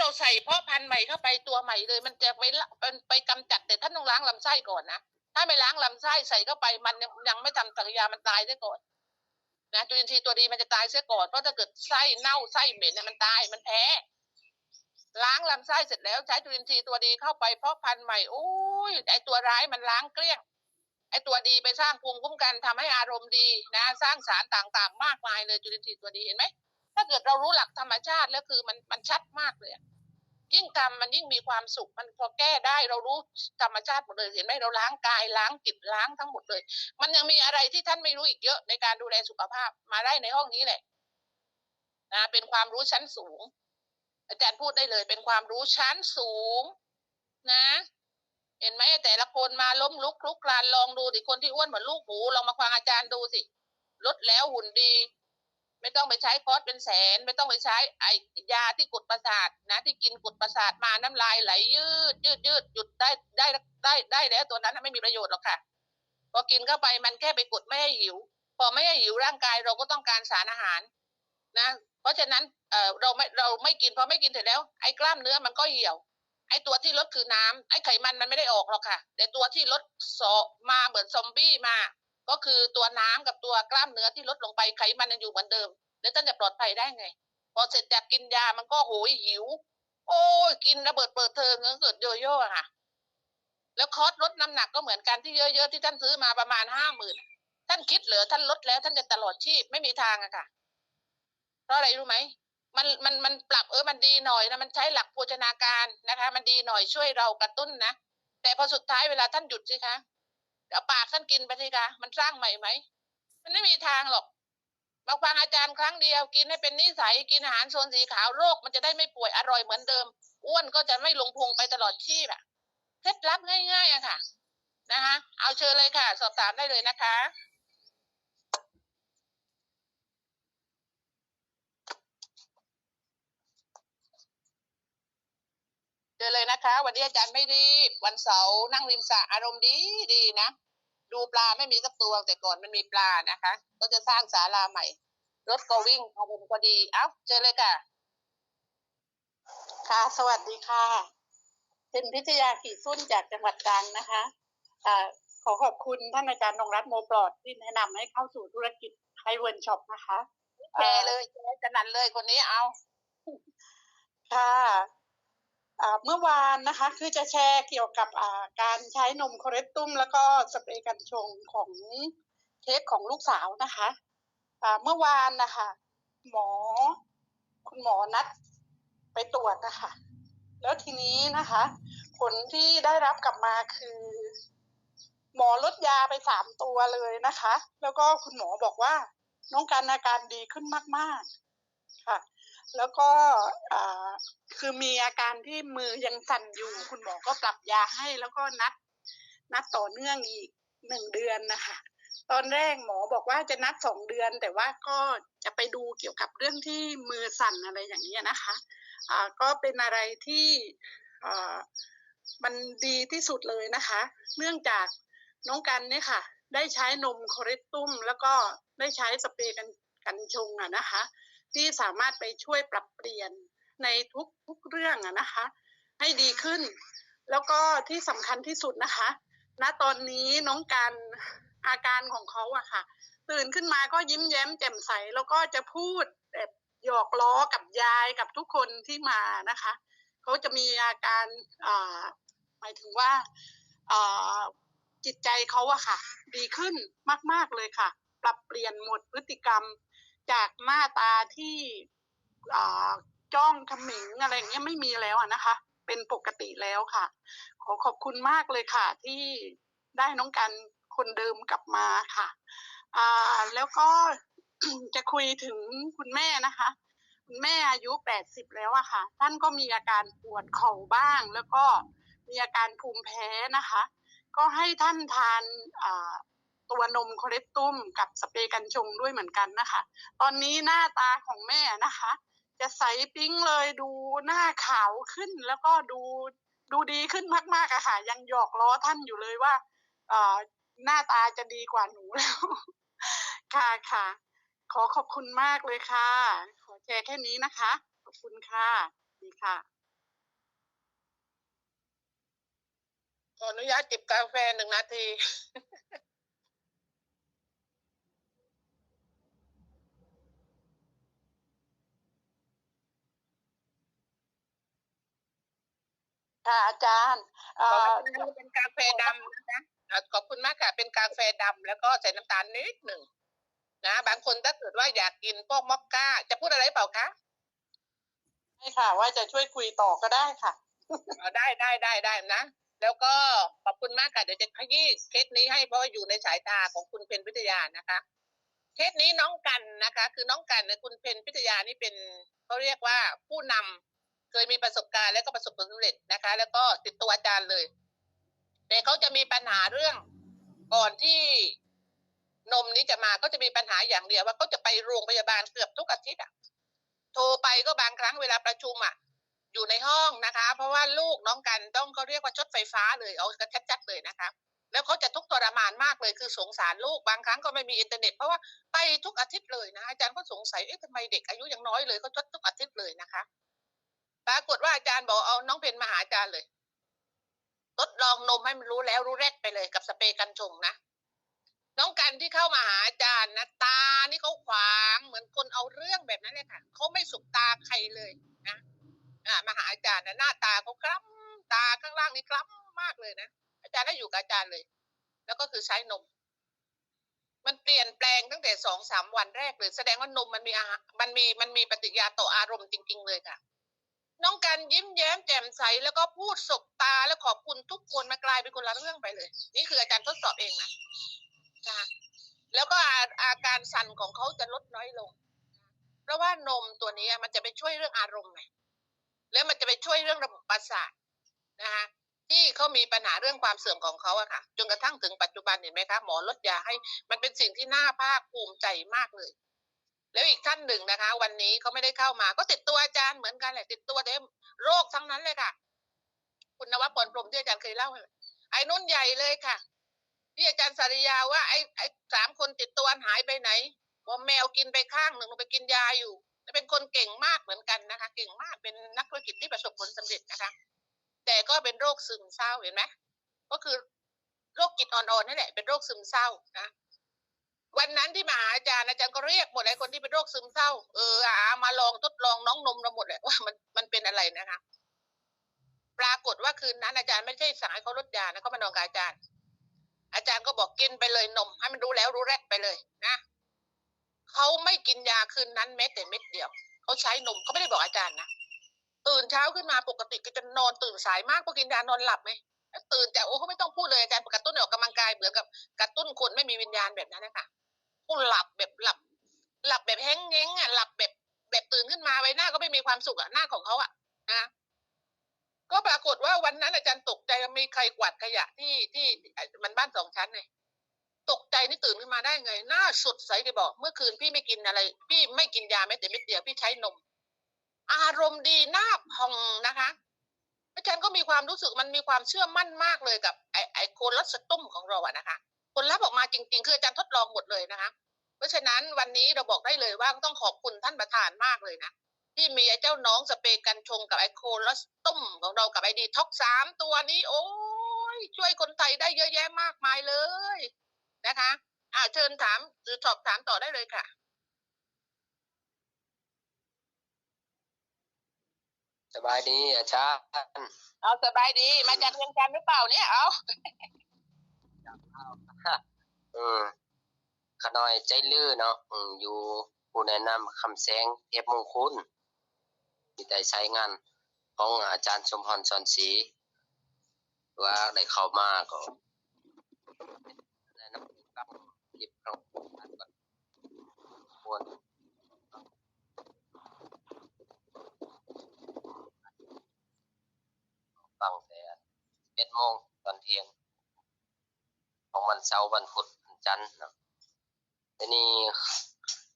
เราใส่เพาะพันธุ์ใหม่เข้าไปตัวใหม่เลย มันจะไปละมันไปกำจัดแต่ท่านต้องล้างลำไส้ก่อนนะถ้าไม่ล้างลำไส้ใส่เข้าไปมันยังยังไม่ทำปฏิกิริยามันตายได้ก่อนนะจุลินทรีย์ตัวดีมันจะตายเสียก่อนเพราะถ้าเกิดไส้เน่าไส้เหม็นเนี่ยมันตายมันแพ้ล้างลำไส้เสร็จแล้วใช้จุลินทรีย์ตัวดีเข้าไปเพาะพันธุ์ใหม่โอ้ยไอตัวร้ายมันล้างเกลี้ยง ไอตัวดีไปสร้างภูมิคุ้มกันทำให้อารมณ์ดีนะ สร้างสารต่างๆ มากมายเลยจุลินทรีย์ตัวดีเห็นไหม ถ้าเกิดเรารู้หลักธรรมชาติแล้วคือมันมันชัดมากเลยยิ่งทำมันยิ่งมีความสุขมันพอแก้ได้เรารู้ธรรมชาติหมดเลยเห็นไหมเราล้างกายล้างจิตล้างทั้งหมดเลย มันยังมีอะไรที่ท่านไม่รู้อีกเยอะในการดูแลสุขภาพมาได้ในห้องนี้แหละนะเป็นความรู้ชั้นสูง อาจารย์พูดได้เลย เป็นความรู้ชั้นสูง นะเห็นไหมแต่ละคนมาล้มลุกคลุกคลานลองดูสิคนที่อ้วนเหมือนลูกหมูลองมาฟังอาจารย์ดูสิลดแล้วหุ่นดี ไม่ต้องไปใช้คอสเป็นแสน ไม่ต้องไปใช้ไอยาที่กดประสาทนะที่กินกดประสาทมาน้ำลายไหลยืดยืดยืดหยุดได้ได้ได้ได้แล้วตัวนั้นไม่มีประโยชน์หรอกค่ะ พอกินเข้าไปมันแค่ไปกดไม่ให้หิว พอไม่ให้หิวร่างกายเราก็ต้องการสารอาหารนะ เพราะฉะนั้นเออเราไม่เราไม่กินพอไม่กินเสร็จแล้ว ไอ้กล้ามเนื้อมันก็เหี่ยว ไอ้ตัวที่ลดคือน้ำไอ้ไขมันมันไม่ได้ออกหรอกค่ะ แต่ตัวที่ลดโซมาเหมือนซอมบี้มา ก็คือตัวน้ำกับตัวกล้ามเนื้อที่ลดลงไปไขมันยังอยู่เหมือนเดิม แล้วท่านจะปลอดภัยได้ไง พอเสร็จจากกินยามันก็โหยหิว โอ้ยกินระเบิดเปิดเทิงเกิดโยโย่อะค่ะ แล้วคอร์สลดน้ำหนักก็เหมือนกันที่เยอะๆที่ท่านซื้อมาประมาณห้าหมื่นท่านคิดเหรอท่านลดแล้วท่านจะตลอดชีพไม่มีทางอะค่ะ เพราะอะไรรู้ไหมมันมันมันปรับเออมันดีหน่อยนะมันใช้หลักโภชนาการนะคะ มันดีหน่อยช่วยเรากระตุ้นนะแต่พอสุดท้ายเวลาท่านหยุดสิคะ เดี๋ยวปากท่านกินไปสิคะมันสร้างใหม่ไหม มันไม่มีทางหรอกมาฟังอาจารย์ครั้งเดียวกินให้เป็นนิสัยกินอาหารโซนสีขาวโรคมันจะได้ไม่ป่วยอร่อยเหมือนเดิม อ้วนก็จะไม่ลงพุงไปตลอดชีพอะเคล็ดลับง่ายๆอะค่ะ นะคะเอาเชิญเลยค่ะ สอบถามได้เลยนะคะ เจอเลยนะคะ วันนี้อาจารย์ไม่รีบวันเสาร์นั่งริมสระอารมณ์ดีดีนะดูปลาไม่มีสักตัวแต่ก่อนมันมีปลานะคะ ก็จะสร้างศาลาใหม่ รถก็วิ่งอารมณ์ก็ดีเอ้าเจอเลยค่ะ ค่ะ สวัสดีค่ะเป็นพิทยาขี่สุ่นจากจังหวัดตรังนะคะอ่าขอขอบคุณท่านอาจารย์นงรัตน์โมปลอดที่แนะนำให้เข้าสู่ธุรกิจไฮเวิร์นช็อปนะคะแชร์เลยแชร์จะนันเลยคนนี้เอา ค่ะอ่า เมื่อวานนะคะคือจะแชร์เกี่ยวกับการใช้นมโคเรตตุ้ม แล้วก็สเปรย์กันชงของเทสของลูกสาวนะคะเมื่อวานนะคะหมอ คุณหมอนัดไปตรวจนะคะแล้วทีนี้นะคะ ผลที่ได้รับกลับมาคือ หมอลดยาไปสามตัวเลยนะคะ แล้วก็คุณหมอบอกว่า น้องการอาการดีขึ้นมาก ๆ ค่ะ แล้วก็คือมีอาการที่มือยังสั่นอยู่ คุณหมอก็ปรับยาให้แล้วก็นัด นัดต่อเนื่องอีกหนึ่งเดือนนะคะตอนแรกหมอบอกว่าจะนัดสองเดือน แต่ว่าก็จะไปดูเกี่ยวกับเรื่องที่มือสั่นอะไรอย่างนี้นะคะอ่าก็เป็นอะไรที่มันดีที่สุดเลยนะคะ เนื่องจากน้องกันเนี่ยค่ะ ได้ใช้นมคเรตตุ้ม แล้วก็ได้ใช้สเปรย์กันกันชงอะนะคะ ที่สามารถไปช่วยปรับเปลี่ยนในทุกทุกเรื่องอะนะคะ ให้ดีขึ้น แล้วก็ที่สำคัญที่สุดนะคะ ณตอนนี้น้องกันอาการของเขาอะค่ะ ตื่นขึ้นมาก็ยิ้มแย้มแจ่มใส แล้วก็จะพูดแบบหยอกล้อกับยายกับทุกคนที่มานะคะเขาจะมีอาการหมายถึงว่าอ่าจิตใจเขาอะค่ะ ดีขึ้นมาก ๆเลยค่ะ ปรับเปลี่ยนหมดพฤติกรรม จากหน้าตาที่จ้องขมิงอะไรอย่างเงี้ยไม่มีแล้วอะนะคะ เป็นปกติแล้วค่ะ ขอขอบคุณมากเลยค่ะ ที่ได้น้องกันคนเดิมกลับมาค่ะอ่าแล้วก็จะคุยถึงคุณแม่นะคะ คุณแม่อายุ80แล้วอะค่ะ ท่านก็มีอาการปวดเข่าบ้าง แล้วก็มีอาการภูมิแพ้นะคะ ก็ให้ท่านทานอ่า ตัวนมคอเลปตุ้มกับสเปรย์กันชงด้วยเหมือนกันนะคะ ตอนนี้หน้าตาของแม่นะคะ จะใสปิ้งเลยดูหน้าขาวขึ้นแล้วก็ดูดูดีขึ้นมากๆอะค่ะ ยังหยอกล้อท่านอยู่เลยว่า เออหน้าตาจะดีกว่าหนูแล้ว ค่ะค่ะ ขอขอบคุณมากเลยค่ะ ขอแชร์แค่นี้นะคะ ขอบคุณค่ะดีค่ะ ขออนุญาตจิบกาแฟหนึ่งนาที ค่ะอาจารย์เอ่ขอบอคุณเป็นกาแฟดำนะอะขอบคุณมากค่ะ เป็นกาแฟดำแล้วก็ใส่น้ำตาลนิดหนึ่งนะบางคนถ้าเกิดว่าอยากกินพวกมอคค่าจะพูดอะไรเปล่าคะให้ค่ะ ว่าจะช่วยคุยต่อก็ได้ค่ะเอาได้ได้ได้ได้นะ แล้วก็ขอบคุณมากค่ะ เดี๋ยวจะขยี้เคสนี้ให้เพราะว่าอยู่ในสายตาของคุณเพนพิทยานะคะเคสนี้น้องกันนะคะ คือน้องกันเนี่ยคุณเพนพิทยานี่เป็นเขาเรียกว่าผู้นำ เคยมีประสบการณ์และก็ประสบผลสำเร็จนะคะ แล้วก็ติดตัวอาจารย์เลย แต่เขาจะมีปัญหาเรื่องก่อนที่นมนี้จะมาก็จะมีปัญหาอย่างเดียวว่าเขาจะไปโรงพยาบาลเกือบทุกอาทิตย์อะโทรไปก็บางครั้งเวลาประชุมอะอยู่ในห้องนะคะ เพราะว่าลูกน้องกันต้องเขาเรียกว่าชดไฟฟ้าเลยเอากระชัดๆเลยนะคะแล้วเขาจะทุกข์ทรมานมากเลยคือสงสารลูกบางครั้งก็ไม่มีอินเทอร์เน็ตเพราะว่าไปทุกอาทิตย์เลยนะอาจารย์ก็สงสัยเอ๊ะทำไมเด็กอายุยังน้อยเลยเขาชดทุกอาทิตย์เลยนะคะ ปรากฏว่าอาจารย์บอกเอาน้องเพนมาหาอาจารย์เลยทดลองนมให้มันรู้แล้วรู้แรดไปเลยกับสเปรย์กันชงนะน้องกันที่เข้ามาหาอาจารย์นะตานี่เขาขวางเหมือนคนเอาเรื่องแบบนั้นเลยค่ะเขาไม่สุกตาใครเลยนะอ่ามาหาอาจารย์นะหน้าตาเขาคล้ำตาข้างล่างนี่คล้ำมากเลยนะอาจารย์ได้อยู่กับอาจารย์เลย แล้วก็คือใช้นม มันเปลี่ยนแปลงตั้งแต่สองสามวันแรกเลย แสดงว่านมมันมีอามันมีมันมีปฏิกิริยาต่ออารมณ์จริง ๆ เลยค่ะ น้องกันยิ้มแย้มแจ่มใสแล้วก็พูดสบตาแล้วขอบคุณทุกคนมากลายเป็นคนละเรื่องไปเลย นี่คืออาจารย์ทดสอบเองนะนะแล้วก็อาอาการสั่นของเขาจะลดน้อยลง เพราะว่านมตัวนี้มันจะไปช่วยเรื่องอารมณ์ไงแล้วมันจะไปช่วยเรื่องระบบประสาทนะคะที่เขามีปัญหาเรื่องความเสื่อมของเขาอะค่ะ จนกระทั่งถึงปัจจุบันเห็นไหมคะหมอลดยาให้ มันเป็นสิ่งที่น่าภาคภูมิใจมากเลย แล้วอีกท่านหนึ่งนะคะ วันนี้เขาไม่ได้เข้ามา ก็ติดตัวอาจารย์เหมือนกันแหละติดตัวเต็มโรคทั้งนั้นเลยค่ะ คุณนวพลพรมที่อาจารย์เคยเล่าไอ้นุ่นใหญ่เลยค่ะที่อาจารย์สาริยาว่าไอ้ไอ้สามคนติดตัวหายไปไหนว่าแมวกินไปข้างหนึ่งไปกินยาอยู่เป็นคนเก่งมากเหมือนกันนะคะ เก่งมากเป็นนักธุรกิจที่ประสบผลสำเร็จนะคะ แต่ก็เป็นโรคซึมเศร้าเห็นไหมก็คือโรคจิตอ่อนๆนั่นแหละเป็นโรคซึมเศร้านะ วันนั้นที่มาหาอาจารย์อาจารย์ก็เรียกหมดเลยคนที่เป็นโรคซึมเศร้า เอออามาลองทดลองน้องนมเราหมดเลยว่ามันมันเป็นอะไรนะคะ ปรากฏว่าคืนนั้นอาจารย์ไม่ใช่สั่งให้เขาลดยานะเขามานอนกับอาจารย์ อาจารย์ก็บอกกินไปเลยนมให้มันรู้แล้วรู้แรกไปเลยนะเขาไม่กินยาคืนนั้นแม้แต่เม็ดเดียวเขาใช้นมเขาไม่ได้บอกอาจารย์นะตื่นเช้าขึ้นมาปกติก็จะนอนตื่นสายมากเพราะกินยานอนหลับไหมตื่นแต่โอ้เขาไม่ต้องพูดเลยอาจารย์กระตุ้นออกกำลังกายเหมือนกับกระตุ้นคนไม่มีวิญญาณแบบนั้นนะคะ ผู้หลับแบบหลับ หลับแบบแห้งเง้งอะหลับแบบแบบตื่นขึ้นมาใบหน้าก็ไม่มีความสุขอะหน้าของเขาอะนะก็ปรากฏว่าวันนั้นอาจารย์ตกใจมีใครกวาดขยะที่ที่มันบ้านสองชั้นไงตกใจนี่ตื่นขึ้นมาได้ไง หน้าสดใสเลยบอก เมื่อคืนพี่ไม่กินอะไร พี่ไม่กินยาแม้แต่เม็ดเดียวพี่ใช้นม อารมณ์ดีหน้าพองนะคะอาจารย์ก็มีความรู้สึกมันมีความเชื่อมั่นมากเลยกับไอไอโคลัสตุ้มของเราอะนะคะ ผลลัพธ์ออกมาจริง ๆ คืออาจารย์ทดลองหมดเลยนะคะ เพราะฉะนั้นวันนี้เราบอกได้เลยว่าต้องขอบคุณท่านประธานมากเลยนะที่มีไอ้เจ้าน้องสเปรย์กันชงกับไอโคลัสตุ้มของเรากับไอดีท็อกสามตัวนี้ โอ้ยช่วยคนไทยได้เยอะแยะมากมายเลยนะคะอ่าเชิญถามหรือสอบถามต่อได้เลยค่ะ สบายดีอาจารย์เอาสบายดีมาจากเวียงจันทร์หรือเปล่าเนี่ยเอา อืมขน้อยใจลื้อเนาะอืมอยู่ผู้แนะนำคำแสงเทพมงคลที่ได้ใช้งานของอาจารย์สมพรสอนศรีว่าได้เข้ามาก็แนะนำกับหยิบของอันก่อนควรฟังแต่เอ็ดโมงตอนเที่ยง ของวันเสาร์วันพุธวันจันทร์เนาะทีนี้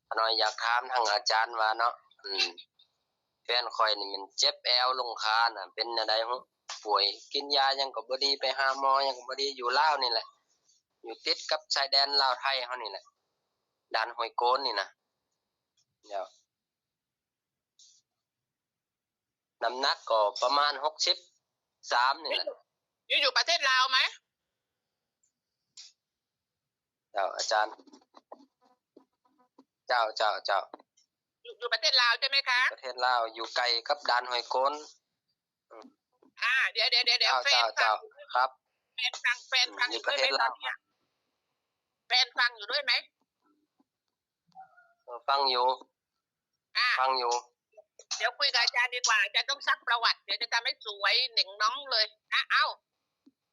ขน้อยอยากถามทางอาจารย์ว่าเนาะอืมแฟนคอยนี่มันเจ็บแอวลงคาน่ะ เป็นอะไรฮะป่วยกินยายังก็บ่ดีไปหาหมอยังก็บ่ดีอยู่ลาวนี่แหละ อยู่ติดกับชายแดนลาวไทยเฮานี่แหละด่านห้วยโกนนี่นะเดี๋ยวน้ำหนักก็ประมาณ63นี่แหละอยู่อยู่ประเทศลาวไหม จ้าอาจารย์ เจ้าเจ้าเจ้าอยู่อยู่ประเทศลาวใช่ไหมคะ ประเทศลาวอยู่ไกลกับด่านห้วยโกนอ่าเดี๋ยวเดี๋ยวเดี๋ยวเดี๋ยวเจ้าแฟเจ้านฟัเจ้างครับแฟนฟังแฟนฟังอยู่ด้วยไหมตอนเนี้ยแฟนฟังอยู่ด้วยไหมเออฟังอยู่อ่าฟังอยู่ เดี๋ยวคุยกับอาจารย์ดีกว่าอาจารย์ต้องซักประวัติ เดี๋ยวจะทำให้สวยเหน่งน้องเลยนะเอ้า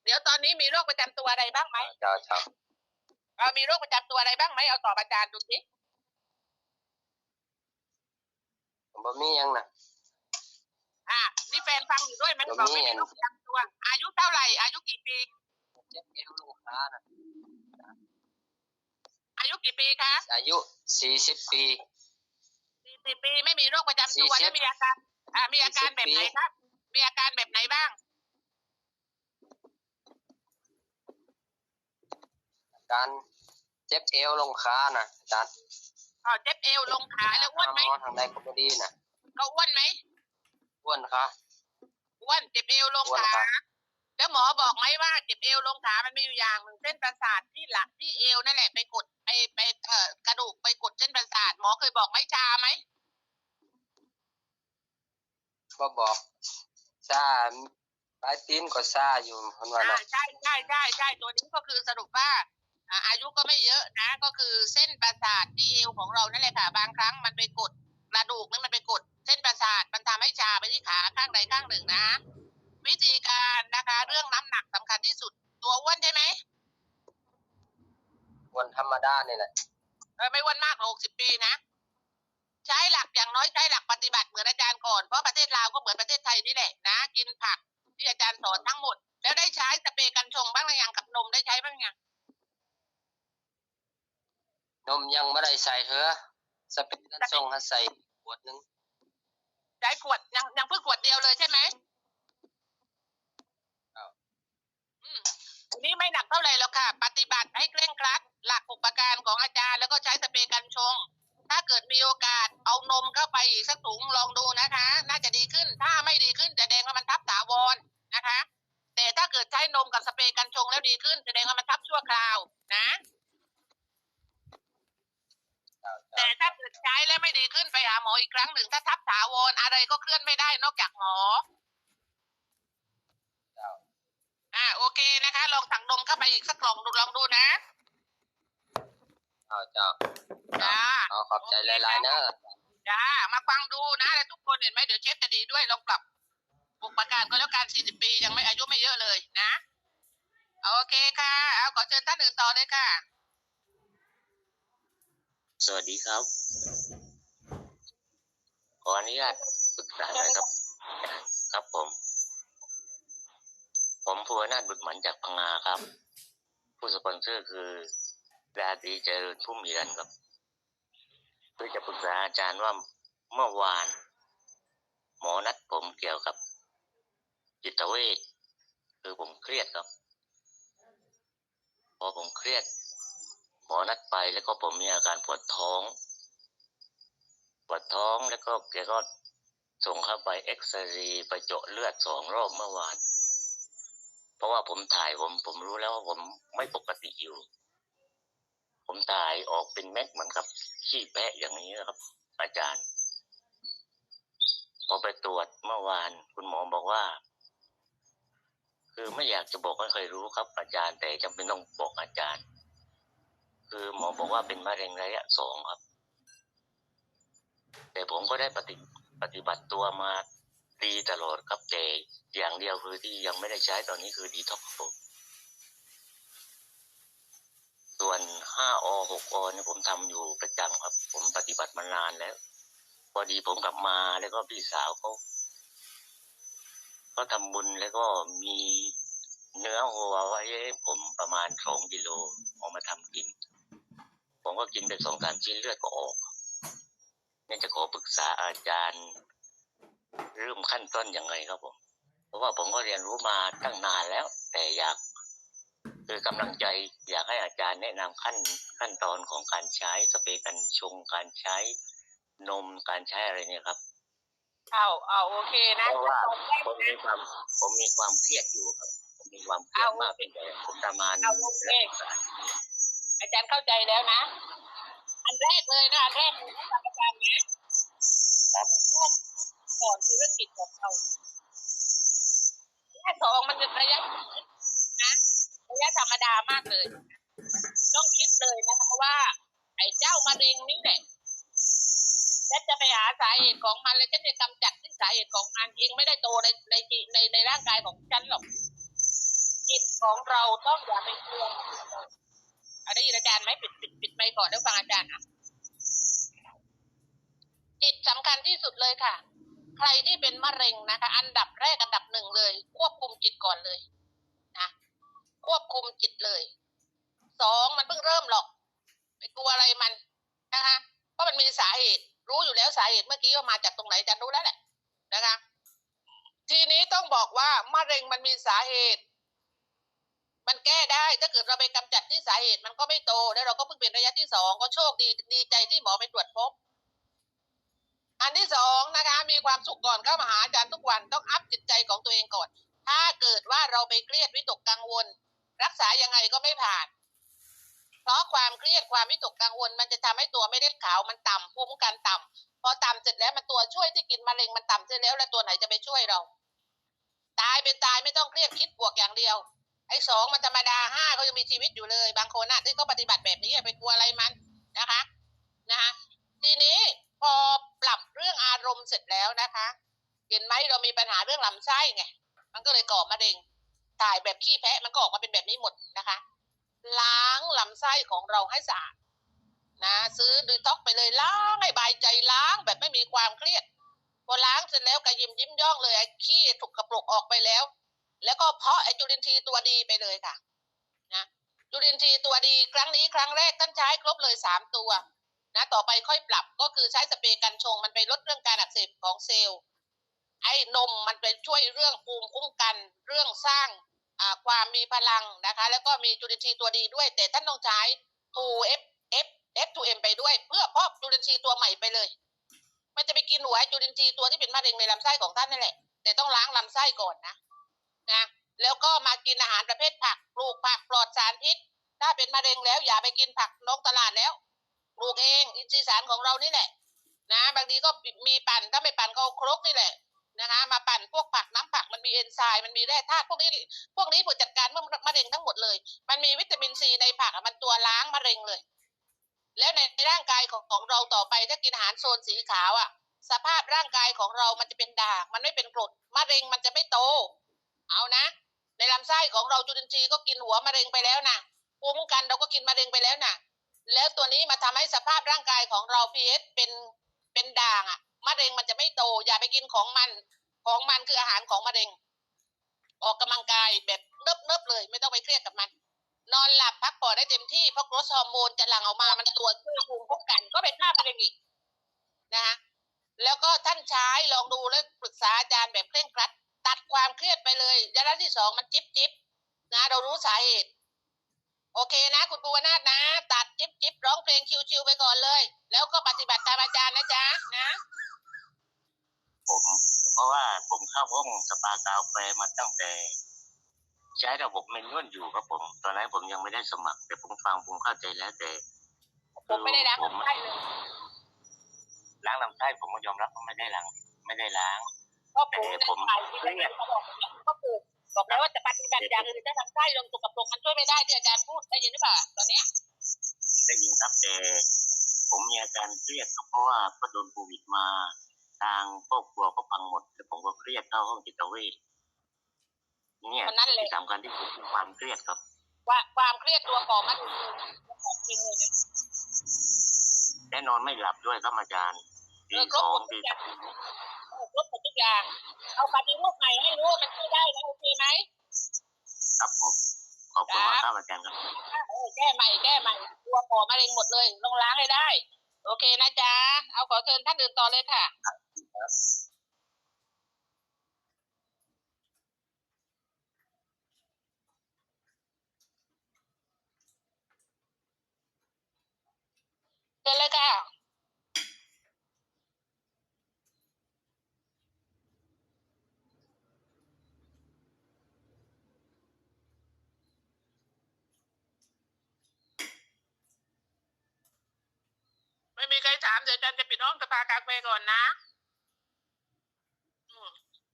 เดี๋ยวตอนนี้มีโรคประจำตัวอะไรบ้างไหมเจ้าเจ้า เออมีโรคประจำตัวอะไรบ้างไหมเอาตอบอาจารย์ดูสิผมบ่มีหยังนะ อ่านี่แฟนฟังอยู่ด้วยมันผมบอกไม่มีมีโรคประจำตัว อายุเท่าไหร่ อายุกี่ปี เจ็บเอวลูกค้านะอายุกี่ปีคะอายุสี่สิบปี สี่สิบปีไม่มีโรคประจำตัวสี่สิบแล้วมีอาการอ่ามีอาการแบบไหนครับ มีอาการแบบไหนบ้าง การเจ็บเอวลงขานะอาจารย์อ๋อเจ็บเอวลงขาแล้วอ้วนไหมหมอทางใดก็บ่ดีนะเราอ้วนไหมอ้วนค่ะอ้วนเจ็บเอวลงอ้วนขาครับแล้วหมอบอกไหมว่าเจ็บเอวลงขา มันมีอยู่อย่างหนึ่งเส้นประสาทที่หลักที่เอวนั่นแหละไปกดไปไปเอ่อกระดูกไปกดเส้นประสาทหมอเคยบอกไหมชาไหมบ่บอกซาปลายตีนก็ซาอยู่เพิ่นว่าอ่านะใช่ใช่ใช่ใช่ตัวนี้ก็คือสรุปว่า อ่าอายุก็ไม่เยอะนะ ก็คือเส้นประสาทที่เอวของเรานั่นแหละค่ะ บางครั้งมันไปกดกระดูกนี่มันไปกด เส้นประสาทมันทำให้ชาไปที่ขาข้างใดข้างหนึ่งนะ วิธีการนะคะเรื่องน้ำหนักสำคัญที่สุด ตัวอ้วนใช่ไหมอ้วนธรรมดานี่แหละเออไม่อ้วนมากหกสิบปีนะ ใช้หลักอย่างน้อยใช้หลักปฏิบัติเหมือนอาจารย์ก่อนเพราะประเทศลาวก็เหมือนประเทศไทยนี่แหละนะ กินผักที่อาจารย์สอนทั้งหมด แล้วได้ใช้สเปรย์กันชงบ้างหรือยังกับนมได้ใช้บ้างยัง นมยังไม่ได้ใส่เถอะสเปรย์นั้นส่งให้ใส่ขวดหนึงใช้ขวดยังยังเพิ่งขวดเดียวเลยใช่ไหมครับอืมทีนี้ไม่หนักเท่าไหร่แล้วค่ะ ปฏิบัติให้เคร่งครัด หลักอุปการของอาจารย์ แล้วก็ใช้สเปรย์กันชง ถ้าเกิดมีโอกาสเอานมเข้าไปอีกสักถุงลองดูนะคะ น่าจะดีขึ้น ถ้าไม่ดีขึ้นแสดงว่ามันทับถาวรนะคะ แต่ถ้าเกิดใช้นมกับสเปรย์กันชงแล้วดีขึ้นแสดงว่ามันทับชั่วคราวนะ แต่ถ้าเกิดใช้แล้วไม่ดีขึ้นไปหาหมออีกครั้งหนึ่งถ้าทับถาวรอะไรก็เคลื่อนไม่ได้นอกจากหมออ่าโอเคนะคะ ลองสั่งนมเข้าไปอีกสักกล่องดูลองดูนะเอาเจ้าจ้าเอาขอบใจหลายๆเนอะจ้ามาฟังดูนะแล้วทุกคนเห็นไหมเดี๋ยวเชฟจะดีด้วยลองปรับบุกประการก็แล้วกัน40 ปียังไม่อายุไม่เยอะเลยนะ โอเคค่ะ เอาขอเชิญท่านอื่นต่อเลยค่ะ สวัสดีครับ ขออนุญาตปรึกษาหน่อยครับ ครับผม ผมภูวนาถบุตรหมันจากพังงาครับ ผู้สปอนเซอร์คือราตรีเจริญผู้มีรันครับเพื่อจะปรึกษาอาจารย์ว่าเมื่อวาน หมอนัดผมเกี่ยวกับ จิตเวชคือผมเครียดครับ พอผมเครียด หมอนัดไปแล้วก็ผมมีอาการปวดท้อง ปวดท้องแล้วก็แกก็ส่งเข้าไปเอ็กซเรย์ไปเจาะเลือดสองรอบเมื่อวาน เพราะว่าผมถ่ายผมผมรู้แล้วว่าผมไม่ปกติอยู่ ผมถ่ายออกเป็นเม็ดเหมือนกับขี้แพะอย่างนี้นะครับ อาจารย์ พอไปตรวจเมื่อวาน คุณหมอบอกว่า คือไม่อยากจะบอกให้ใครรู้ครับ อาจารย์แต่จำเป็นต้องบอกอาจารย์ คือหมอบอกว่าเป็นมะเร็งระยะสองครับ แต่ผมก็ได้ปฏิปฏิบัติตัวมาดีตลอดครับแต่อย่างเดียวคือที่ยังไม่ได้ใช้ตอนนี้คือดีท็อกซ์ส่วนห้าอหกอเนี่ยผมทำอยู่ประจำครับ ผมปฏิบัติมานานแล้ว พอดีผมกลับมาแล้วก็พี่สาวเขาก็ทำบุญแล้วก็มีเนื้อวัวไว้ให้ผมประมาณสองกิโลเอามาทำกิน ผมก็กินไปสองสามชิ้นเลือดก็ออกนี่จะขอปรึกษาอาจารย์ เริ่มขั้นต้นยังไงครับผมเพราะว่าผมก็เรียนรู้มาตั้งนานแล้ว แต่อยาก คือกำลังใจอยากให้อาจารย์แนะนำขั้นขั้นตอนของการใช้สเปรย์กันชงการใช้นมการใช้อะไรเนี่ยครับเอาเอาโอเคนะเพราะว่าตอนแรกผมนะมีความผมมีความเครียดอยู่ครับผมมีความเครียดมากเป็นใหญ่ผมประมาณเอาโอเค อาจารย์เข้าใจแล้วนะ อันแรกเลยนะอันแรกเลยนะอาจารย์นะครับก่อนธุรกิจของเราแค่สองมันจะระยะนะระยะธรรมดามากเลย ต้องคิดเลยนะคะว่า ไอ้เจ้ามะเร็งนี่แหละและจะไปหาสาเหตุของมันแล้วจะจะกำจัดที่สาเหตุของมันเองไม่ได้โตในในในในร่างกายของฉันหรอกจิตของเราต้องอย่าไปกลัว เอาได้ยินอาจารย์ไหมปิดปิดปิดไปก่อนแล้วฟังอาจารย์อะจิตสำคัญที่สุดเลยค่ะ ใครที่เป็นมะเร็งนะคะ อันดับแรกอันดับหนึ่งเลย ควบคุมจิตก่อนเลยนะควบคุมจิตเลยสองมันเพิ่งเริ่มหรอกไปกลัวอะไรมันนะคะเพราะมันมีสาเหตุ รู้อยู่แล้วสาเหตุเมื่อกี้ว่ามาจากตรงไหนอาจารย์รู้แล้วแหละนะคะ ทีนี้ต้องบอกว่ามะเร็งมันมีสาเหตุ มันแก้ได้ถ้าเกิดเราไปกำจัดที่สาเหตุมันก็ไม่โตแล้วเราก็เพิ่งเป็นระยะที่สองก็โชคดีดีใจที่หมอไปตรวจพบ อันที่สองนะคะ มีความสุขก่อนเข้ามาหาอาจารย์ทุกวันต้องอัพจิตใจของตัวเองก่อน ถ้าเกิดว่าเราไปเครียดวิตกกังวล รักษายังไงก็ไม่ผ่าน เพราะความเครียดความวิตกกังวล มันจะทำให้ตัวไม่เล็ดขาวมันต่ำภูมิคุ้มกันต่ำพอต่ำเสร็จแล้วมันตัวช่วยที่กินมะเร็งมันต่ำเสร็จแล้วแล้วตัวไหนจะไปช่วยเรา ตายเป็นตายไม่ต้องเครียดคิดบวกอย่างเดียว ไอ้สองมันธรรมดาห้าก็ยังมีชีวิตอยู่เลย บางคนน่ะที่เขาปฏิบัติแบบนี้ไปกลัวอะไรมันนะคะนะคะทีนี้พอปรับเรื่องอารมณ์เสร็จแล้วนะคะ เห็นไหมเรามีปัญหาเรื่องลำไส้ไงมันก็เลยก่อมะเร็งถ่ายแบบขี้แพะมันก็ออกมาเป็นแบบนี้หมดนะคะ ล้างลำไส้ของเราให้สะอาดนะซื้อดีท็อกไปเลยล้างให้บายใจล้างแบบไม่มีความเครียดพอล้างเสร็จแล้วก็ยิ้มยิ้มย่องเลยไอ้ขี้ถูกกระปรกออกไปแล้ว แล้วก็เพาะไอจุลินทรีย์ตัวดีไปเลยค่ะนะจุลินทรีย์ตัวดีครั้งนี้ครั้งแรกท่านใช้ครบเลยสามตัวนะต่อไปค่อยปรับก็คือใช้สเปรย์กันชงมันไปลดเรื่องการอักเสบของเซลล์ไอ้นมมันไปช่วยเรื่องภูมิคุ้มกัน เรื่องสร้างความมีพลังนะคะ แล้วก็มีจุลินทรีย์ตัวดีด้วย แต่ท่านต้องใช้ 2F F F 2M ไปด้วย เพื่อเพาะจุลินทรีย์ตัวใหม่ไปเลย มันจะไปกินหัวจุลินทรีย์ตัวที่เป็นมะเร็งในลำไส้ของท่านนั่นแหละ แต่ต้องล้างลำไส้ก่อนนะ นะแล้วก็มากินอาหารประเภทผักปลูกผักปลอดสารพิษ ถ้าเป็นมะเร็งแล้วอย่าไปกินผักนกตลาดแล้วปลูกเองอินทรีย์สารของเรานี่แหละนะบางทีก็มีปั่นถ้าไม่ปั่นก็เอาครกนี่แหละนะคะมาปั่นพวกผักน้ำผักมันมีเอนไซม์มันมีแร่ธาตุพวกนี้พวกนี้ผู้จัดการเมื่อมะเร็งทั้งหมดเลย มันมีวิตามินซีในผักมันตัวล้างมะเร็งเลย แล้วในร่างกายของของเราต่อไปถ้ากินอาหารโซนสีขาวอะ สภาพร่างกายของเรามันจะเป็นด่างมันไม่เป็นกรดมะเร็งมันจะไม่โต เอานะ ในลำไส้ของเราจุลินทรีย์ก็กินหัวมะเร็งไปแล้วนะภูมิคุ้มกันเราก็กินมะเร็งไปแล้วนะแล้วตัวนี้มาทำให้สภาพร่างกายของเราพีเอสเป็นเป็นด่างอะ่ะมะเร็งมันจะไม่โต อย่าไปกินของมัน ของมันคืออาหารของมะเร็ง ออกกำลังกายแบบเนิบเนิบๆเลย ไม่ต้องไปเครียดกับมัน นอนหลับพักผ่อนได้เต็มที่เพราะโกรทฮอร์โมนจะหลั่งออกมามันตัวช่วยภูมิคุ้มกัน ก็เป็นค่ามะเร็งอีกนะคะแล้วก็ท่านใช้ลองดูแล้วปรึกษาอาจารย์แบบเคร่งครัด ตัดความเครียดไปเลยระยะที่สองมันจิบจิบนะ เรารู้สาเหตุ โอเคนะ คุณปูวนาถนะ ตัดจิบจิบร้องเพลงชิวๆไปก่อนเลย แล้วก็ปฏิบัติตามอาจารย์นะจ๊ะนะผมเพราะว่าผมเข้าห้องสปากาแฟมาตั้งแต่ ใช้ระบบเมนนวลอยู่ครับผม ตอนนั้นผมยังไม่ได้สมัคร แต่ผมฟังผมเข้าใจแล้วแต่ผมไม่ได้รับผมใช่เลยล้างลำไส้ผมก็ยอมรับว่าไม่ได้ล้าง ไม่ได้ล้าง ก็ปลูกแต่ในผมฝ่ายที่ละเอียดเขาบอกก็ปลูกบอกแล้วว่าจะปฏิบัติอย่างอื่นถ้าทำไส้ลงตกกับปรกมันช่วยไม่ได้ที่อาจารย์พูดได้ยินหรือเปล่าตอนเนี้ยได้ยินครับแต่ผมมีอาการเครียดครับเพราะว่าก็โดนโควิดมา ทางครอบครัวก็พังหมดแล้วผมก็เครียดเข้าห้องจิตเวชเนี่ยคนนั้นเลยที่สำคัญที่สุดคือความเครียดครับว่าความเครียดตัวก่อมันของจริงเลยนะแน่นอนไม่หลับด้วยครับอาจารย์ตีเออครสบอหมงดทุตีกอย่าสางม เออครบหมดทุกอย่าง เอาปฏิรูปใหม่ให้รู้ว่ามันช่วยได้นะโอเคไหมครับผมขอบคุณมากครับอาจารย์ครับเออแก้ใหม่แก้ใหม่ตัวก่อมะเร็งหมดเลยต้องล้างให้ได้ โอเคนะจ๊ะเอาขอเชิญท่านอื่นต่อเลยค่ะ เชิญเลยค่ะ มีใครถามเดี๋ยวอาจารย์จะปิดห้องสภากาแฟก่อนนะ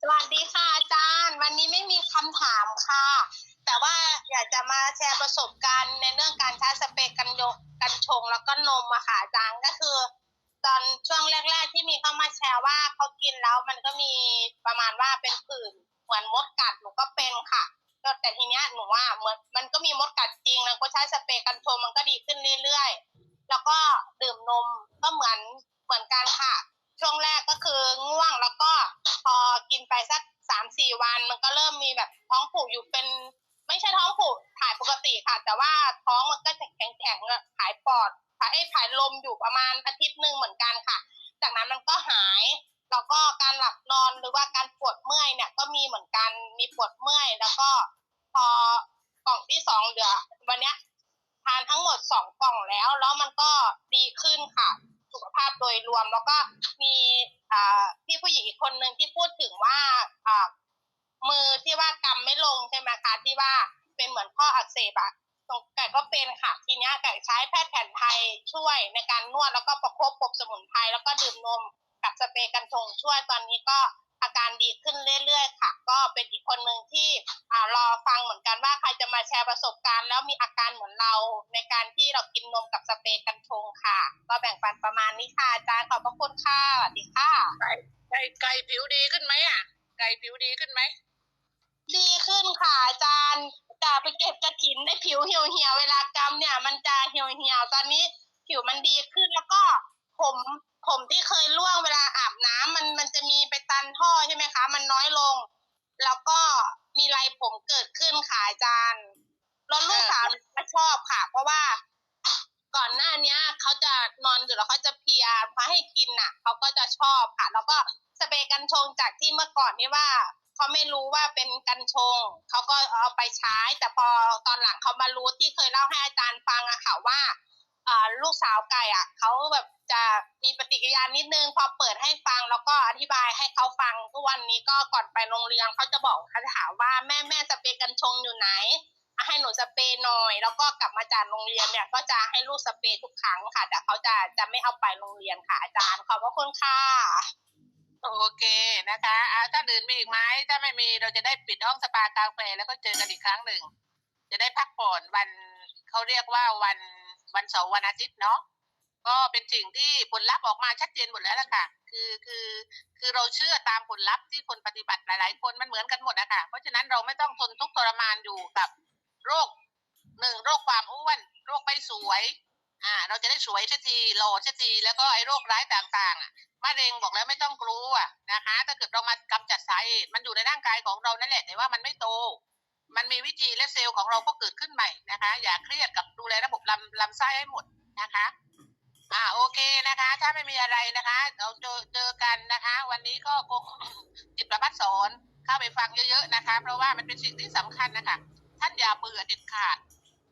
สวัสดีค่ะอาจารย์ วันนี้ไม่มีคำถามค่ะ แต่ว่าอยากจะมาแชร์ประสบการณ์ในเรื่องการใช้สเปรย์กันยกกันชงแล้วก็นมอะค่ะอาจารย์ก็คือ ตอนช่วงแรก ๆ ที่มีเข้ามาแชร์ว่าเขากินแล้วมันก็มีประมาณว่าเป็นผื่นเหมือนมดกัดหนูก็เป็นค่ะแต่ทีเนี้ยหนูว่าเหมือนมันก็มีมดกัดจริงแล้วก็ใช้สเปรย์กันชงมันก็ดีขึ้นเรื่อยๆ แล้วก็ดื่มนมก็เหมือนเหมือนกันค่ะ ช่วงแรกก็คือง่วงแล้วก็พอกินไปสักสามสี่วันมันก็เริ่มมีแบบท้องผูกอยู่เป็น ไม่ใช่ท้องผูกถ่ายปกติค่ะ แต่ว่าท้องมันก็จะแข็งแข็งถ่ายปอดถ่ายไอ้ถ่ายลมอยู่ประมาณอาทิตย์หนึ่งเหมือนกันค่ะ จากนั้นมันก็หายแล้วก็การหลับนอนหรือว่าการปวดเมื่อยเนี่ยก็มีเหมือนกันมีปวดเมื่อยแล้วก็พอกล่องที่สองเหลือวันเนี้ยทานทั้งหม ดสองกล่องแล้ว แล้วมันก็ดีขึ้นค่ะ สุขภาพโดยรวม แล้วก็มีอ่าพี่ผู้หญิงอีกคนหนึ่งที่พูดถึงว่าอ่ามือที่ว่ากำไม่ลงใช่ไหมคะที่ว่าเป็นเหมือนข้ออักเสบอะตรงไก่ก็เป็นค่ะทีเนี้ยไก่ใช้แพทย์แผนไทยช่วยในการนวดแล้วก็ประคบปบสมุนไพรแล้วก็ดื่มนมกับสเปรย์กันชงช่วยตอนนี้ก็ อาการดีขึ้นเรื่อย ๆ ค่ะ ก็เป็นอีกคนหนึ่งที่อ่ารอฟังเหมือนกันว่าใครจะมาแชร์ประสบการณ์ แล้วมีอาการเหมือนเราในการที่เรากินนมกับสเปรย์กันชงค่ะ ก็แบ่งปันประมาณนี้ค่ะอาจารย์ขอบพระคุณค่ะสวัสดีค่ะไก่ไก่ไก่ผิวดีขึ้นไหมอะ ไก่ผิวดีขึ้นไหมดีขึ้นค่ะอาจารย์จะไปเก็บกระถินในผิวเหี่ยวเหี่ยวๆเวลากำเนี่ย มันจะเหี่ยวเหี่ยวๆตอนนี้ผิวมันดีขึ้นแล้วก็ ผมผมที่เคยร่วงเวลาอาบน้ำมันมันจะมีไปตันท่อใช่ไหมคะ มันน้อยลง แล้วก็มีไรผมเกิดขึ้นค่ะอาจารย์แล้วลูกสาวก็ชอบค่ะ เพราะว่าก่อนหน้าเนี้ยเขาจะนอนอยู่แล้วเขาจะเพียพอให้กินน่ะเขาก็จะชอบค่ะ แล้วก็สเปรย์กันชงจากที่เมื่อก่อนที่ว่าเขาไม่รู้ว่าเป็นกันชงเขาก็เอาไปใช้ แต่พอตอนหลังเขามารู้ที่เคยเล่าให้อาจารย์ฟังอะค่ะว่าอ่าลูกสาวไก่อะเขาแบบ จะมีปฏิกิริยานิดนึงพอเปิดให้ฟังแล้วก็อธิบายให้เขาฟังทุกวันนี้ก็ก่อนไปโรงเรียนเขาจะบอกเขาจะถามว่าแม่แม่สเปรย์กันชงอยู่ไหน ให้หนูสเปรย์หน่อย แล้วก็กลับมาจากโรงเรียนเนี่ยก็จะให้ลูกสเปรย์ทุกครั้งค่ะ แต่เขาจะจะไม่เอาไปโรงเรียนค่ะอาจารย์ขอบพระคุณค่ะโอเคนะคะอ่าถ้าดื่นมีอีกไหมถ้าไม่มีเราจะได้ปิดห้องสปากาแฟแล้วก็เจอกันอีกครั้งหนึ่ง จะได้พักผ่อนวันเขาเรียกว่าวันวันเสาร์วันอาทิตย์เนาะ ก็เป็นสิ่งที่ผลลัพธ์ออกมาชัดเจนหมดแล้วล่ะค่ะ คือคือคือเราเชื่อตามผลลัพธ์ที่คนปฏิบัติหลาย ๆ คนมันเหมือนกันหมดนะคะเพราะฉะนั้นเราไม่ต้องทนทุกข์ทรมานอยู่กับโรคหนึ่งโรคความอ้วนโรคไม่สวยอ่าเราจะได้สวยสักทีหล่อสักทีแล้วก็ไอ้โรคร้ายต่างๆอะมะเร็งบอกแล้วไม่ต้องกลัวนะคะ ถ้าเกิดเรามากำจัดสาเหตุมันอยู่ในร่างกายของเรานั่นแหละแต่ว่ามันไม่โต มันมีวิธีและเซลล์ของเราก็เกิดขึ้นใหม่นะคะ อย่าเครียดกับดูแลระบบลำลำไส้ให้หมดนะคะ อ่าโอเคนะคะ ถ้าไม่มีอะไรนะคะเราเจอเจอกันนะคะ วันนี้ก็คง จิตประพัฒสอนเข้าไปฟังเยอะๆนะคะ เพราะว่ามันเป็นสิ่งที่สำคัญนะคะ ท่านอย่าเบื่อเด็ดขาด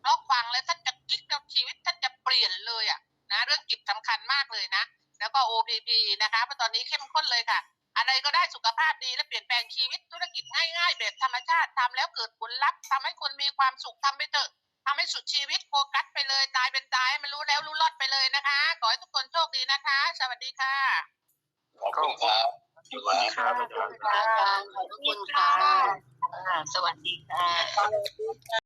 เพราะฟังแล้วท่านจะกิ๊กกับชีวิตท่านจะเปลี่ยนเลยอะนะเรื่องจิตสำคัญมากเลยนะ แล้วก็ OPP นะคะเพราะตอนนี้เข้มข้นเลยค่ะ อะไรก็ได้สุขภาพดีและเปลี่ยนแปลงชีวิตธุรกิจง่ายๆแบบธรรมชาติทำแล้วเกิดผลลัพธ์ทำให้คนมีความสุขทำไปเถอะ ทำให้สุดชีวิตโฟกัสไปเลยตายเป็นตายให้มันรู้แล้วรู้รอดไปเลยนะคะ ขอให้ทุกคนโชคดีนะคะ สวัสดีค่ะ ขอบคุณครับสวัสดีครับอาจารย์ขอบคุณค่ะสวัสดีค่ะ